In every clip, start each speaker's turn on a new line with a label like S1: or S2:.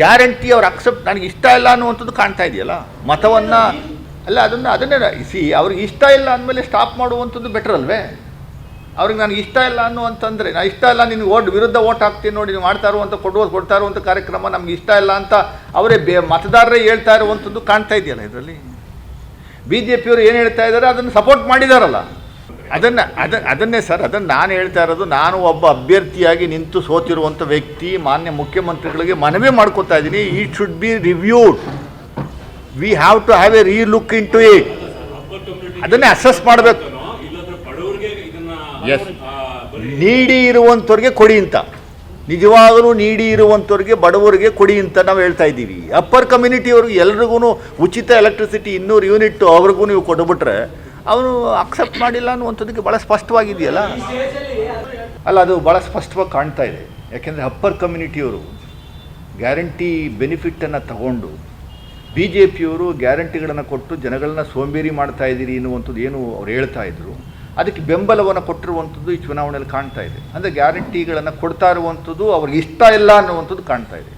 S1: Guarantee ಅವ್ರು accept ನನಗೆ ಇಷ್ಟ ಇಲ್ಲ ಅನ್ನುವಂಥದ್ದು ಕಾಣ್ತಾ ಇದೆಯಲ್ಲ? ಮತವನ್ನು ಅಲ್ಲ, ಅದನ್ನು ಅದನ್ನೇ ಸಿ ಅವ್ರಿಗೆ ಇಷ್ಟ ಇಲ್ಲ ಅಂದಮೇಲೆ ಸ್ಟಾಪ್ ಮಾಡುವಂಥದ್ದು ಬೆಟರ್ ಅಲ್ವೇ? ಅವ್ರಿಗೆ ನನಗೆ ಇಷ್ಟ ಇಲ್ಲ ಅನ್ನುವಂತಂದರೆ, ನಾ ಇಷ್ಟ ಇಲ್ಲ ನಿನಗೆ ಓಟ್ ವಿರುದ್ಧ ಓಟ್ ಹಾಕ್ತೀನಿ ನೋಡಿ ನೀವು ಮಾಡ್ತಾ ಇರುವಂಥ ಕೊಡುವ ಕೊಡ್ತಾ ಇರುವಂಥ ಕಾರ್ಯಕ್ರಮ ನಮ್ಗೆ ಇಷ್ಟ ಇಲ್ಲ ಅಂತ ಅವರೇ ಬೇ ಮತದಾರರೇ ಹೇಳ್ತಾ ಇರುವಂಥದ್ದು ಕಾಣ್ತಾ ಇದೆಯಲ್ಲ ಇದರಲ್ಲಿ? ಬಿ ಜೆ ಪಿಯವರು ಏನು ಹೇಳ್ತಾ ಇದ್ದಾರೆ, ಅದನ್ನು ಸಪೋರ್ಟ್ ಮಾಡಿದಾರಲ್ಲ. ಅದನ್ನು, ಅದ, ಅದನ್ನೇ ಸರ್, ಅದನ್ನು ನಾನು ಹೇಳ್ತಾ ಇರೋದು, ನಾನು ಒಬ್ಬ ಅಭ್ಯರ್ಥಿಯಾಗಿ ನಿಂತು ಸೋತಿರುವಂಥ ವ್ಯಕ್ತಿ, ಮಾನ್ಯ ಮುಖ್ಯಮಂತ್ರಿಗಳಿಗೆ ಮನವಿ ಮಾಡ್ಕೊತಾ ಇದ್ದೀನಿ. ಈ should be reviewed we have to have a re look into it it ಅದನ್ನೇ ಅಸೆಸ್ ಮಾಡಬೇಕು.
S2: ಎಸ್
S1: ನೀಡಿ ಇರುವಂಥವ್ರಿಗೆ ಕೊಡಿ ಅಂತ. ನಿಜವಾಗಲೂ ನೀಡಿ ಇರುವಂಥವ್ರಿಗೆ ಬಡವರಿಗೆ ಕೊಡಿ ಅಂತ ನಾವು ಹೇಳ್ತಾ ಇದ್ದೀವಿ. ಅಪ್ಪರ್ ಕಮ್ಯುನಿಟಿಯವ್ರಿಗೆ ಎಲ್ರಿಗೂ ಉಚಿತ ಎಲೆಕ್ಟ್ರಿಸಿಟಿ ಇನ್ನೂರು ಯೂನಿಟ್ ಅವ್ರಿಗೂ ನೀವು ಕೊಟ್ಬಿಟ್ರೆ ಅವನು ಅಕ್ಸೆಪ್ಟ್ ಮಾಡಿಲ್ಲ ಅನ್ನುವಂಥದ್ದಕ್ಕೆ ಭಾಳ ಸ್ಪಷ್ಟವಾಗಿದೆಯಲ್ಲ? ಅಲ್ಲ, ಅದು ಭಾಳ ಸ್ಪಷ್ಟವಾಗಿ ಕಾಣ್ತಾ ಇದೆ. ಯಾಕೆಂದರೆ ಅಪ್ಪರ್ ಕಮ್ಯುನಿಟಿಯವರು ಗ್ಯಾರಂಟಿ ಬೆನಿಫಿಟನ್ನು ತಗೊಂಡು ಬಿ ಜೆ ಪಿಯವರು ಗ್ಯಾರಂಟಿಗಳನ್ನು ಕೊಟ್ಟು ಜನಗಳನ್ನ ಸೋಂಬೇರಿ ಮಾಡ್ತಾ ಇದ್ದೀರಿ ಎನ್ನುವಂಥದ್ದು ಏನು ಅವ್ರು ಹೇಳ್ತಾ ಇದ್ರು, ಅದಕ್ಕೆ ಬೆಂಬಲವನ್ನು ಕೊಟ್ಟಿರುವಂಥದ್ದು ಈ ಚುನಾವಣೆಯಲ್ಲಿ ಕಾಣ್ತಾ ಇದೆ. ಅಂದರೆ ಗ್ಯಾರಂಟಿಗಳನ್ನು ಕೊಡ್ತಾ ಇರುವಂಥದ್ದು ಅವ್ರಿಗೆ ಇಷ್ಟ ಇಲ್ಲ ಅನ್ನುವಂಥದ್ದು ಕಾಣ್ತಾ ಇದೆ.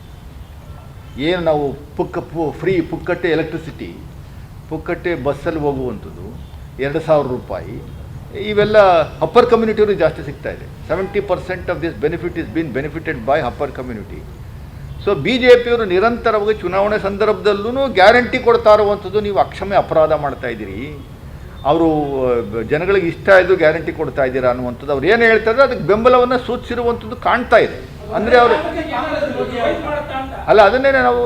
S1: ಏನು ನಾವು ಪುಕ್ಕ ಫ್ರೀ ಪುಕ್ಕಟ್ಟೆ ಎಲೆಕ್ಟ್ರಿಸಿಟಿ ಪುಕ್ಕಟ್ಟೆ ಬಸ್ಸಲ್ಲಿ ಹೋಗುವಂಥದ್ದು ಎರಡು ಸಾವಿರ ರೂಪಾಯಿ. ಇವೆಲ್ಲ ಅಪ್ಪರ್ ಕಮ್ಯುನಿಟಿಯವರು ಜಾಸ್ತಿ ಸಿಗ್ತಾ ಇದೆ. Seventy percent of this benefit is been benefited by upper community so B J ಪಿಯವರು ನಿರಂತರವಾಗಿ ಚುನಾವಣೆ ಸಂದರ್ಭದಲ್ಲೂ ಗ್ಯಾರಂಟಿ ಕೊಡ್ತಾ ಇರುವಂಥದ್ದು ನೀವು ಅಕ್ಷಮೆ ಅಪರಾಧ ಮಾಡ್ತಾ ಇದ್ದೀರಿ. ಅವರು ಜನಗಳಿಗೆ ಇಷ್ಟ ಇದ್ದು ಗ್ಯಾರಂಟಿ ಕೊಡ್ತಾ ಇದ್ದೀರಾ ಅನ್ನುವಂಥದ್ದು ಅವ್ರು ಏನು ಹೇಳ್ತಾರೆ ಅದಕ್ಕೆ ಬೆಂಬಲವನ್ನು ಸೂಚಿಸಿರುವಂಥದ್ದು ಕಾಣ್ತಾ ಇದೆ. ಅಂದರೆ ಅವರು ಅಲ್ಲ ಅದನ್ನೇ ನಾವು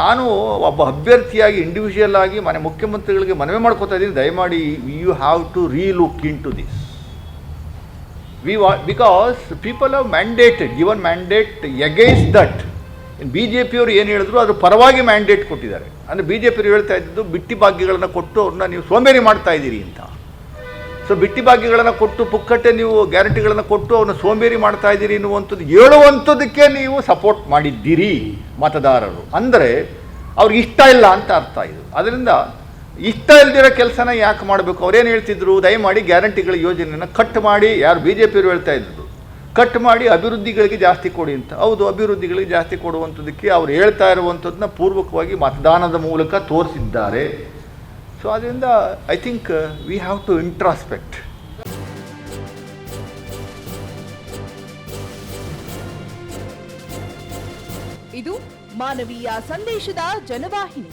S1: ನಾನು ಒಬ್ಬ ಅಭ್ಯರ್ಥಿಯಾಗಿ ಇಂಡಿವಿಜುವಲ್ ಆಗಿ ಮನೆ ಮುಖ್ಯಮಂತ್ರಿಗಳಿಗೆ ಮನವಿ ಮಾಡ್ಕೋತಾ ಇದ್ದೀನಿ. ದಯಮಾಡಿ you have to re look into this this we ವಾ because people have mandated given mandate against that B J ಪಿಯವರು ಏನು ಹೇಳಿದ್ರು ಅದ್ರ ಪರವಾಗಿ ಮ್ಯಾಂಡೇಟ್ ಕೊಟ್ಟಿದ್ದಾರೆ. ಅಂದರೆ ಬಿ ಜೆ ಪಿಯವರು ಹೇಳ್ತಾ ಇದ್ದಿದ್ದು ಬಿಟ್ಟಿ ಭಾಗ್ಯಗಳನ್ನು ಕೊಟ್ಟು ಅವ್ರನ್ನ ನೀವು ಸೋಂಬೇರಿ ಮಾಡ್ತಾ ಇದ್ದೀರಿ ಅಂತ. ಸೊ ಬಿಟ್ಟಿ ಭಾಗ್ಯಗಳನ್ನು ಕೊಟ್ಟು, ಪುಕ್ಕಟ್ಟೆ ನೀವು ಗ್ಯಾರಂಟಿಗಳನ್ನು ಕೊಟ್ಟು ಅವನು ಸೋಂಬೇರಿ ಮಾಡ್ತಾ ಇದ್ದೀರಿ ಎನ್ನುವಂಥದ್ದು, ಹೇಳುವಂಥದ್ದಕ್ಕೆ ನೀವು ಸಪೋರ್ಟ್ ಮಾಡಿದ್ದೀರಿ ಮತದಾರರು. ಅಂದರೆ, ಅವ್ರಿಗೆ ಇಷ್ಟ ಇಲ್ಲ ಅಂತ ಅರ್ಥ ಇದು. ಅದರಿಂದ, ಇಷ್ಟ ಇಲ್ದಿರೋ ಕೆಲಸನ ಯಾಕೆ ಮಾಡಬೇಕು? ಅವ್ರೇನು ಹೇಳ್ತಿದ್ರು? ದಯಮಾಡಿ ಗ್ಯಾರಂಟಿಗಳ ಯೋಜನೆಯನ್ನು ಕಟ್ ಮಾಡಿ. ಯಾರು ಬಿ ಜೆ ಪಿಯವರು ಹೇಳ್ತಾ ಇದ್ರು ಕಟ್ ಮಾಡಿ, ಅಭಿವೃದ್ಧಿಗಳಿಗೆ ಜಾಸ್ತಿ ಕೊಡಿ ಅಂತ. ಹೌದು, ಅಭಿವೃದ್ಧಿಗಳಿಗೆ ಜಾಸ್ತಿ ಕೊಡುವಂಥದ್ದಕ್ಕೆ ಅವ್ರು ಹೇಳ್ತಾ ಇರುವಂಥದ್ದನ್ನ ಪೂರ್ವಕವಾಗಿ ಮತದಾನದ ಮೂಲಕ ತೋರಿಸಿದ್ದಾರೆ. ಸೊ ಅದರಿಂದ I think we have to introspect
S3: ಇದು ಮಾನವೀಯ ಸಂದೇಶದ ಜನವಾಹಿನಿ.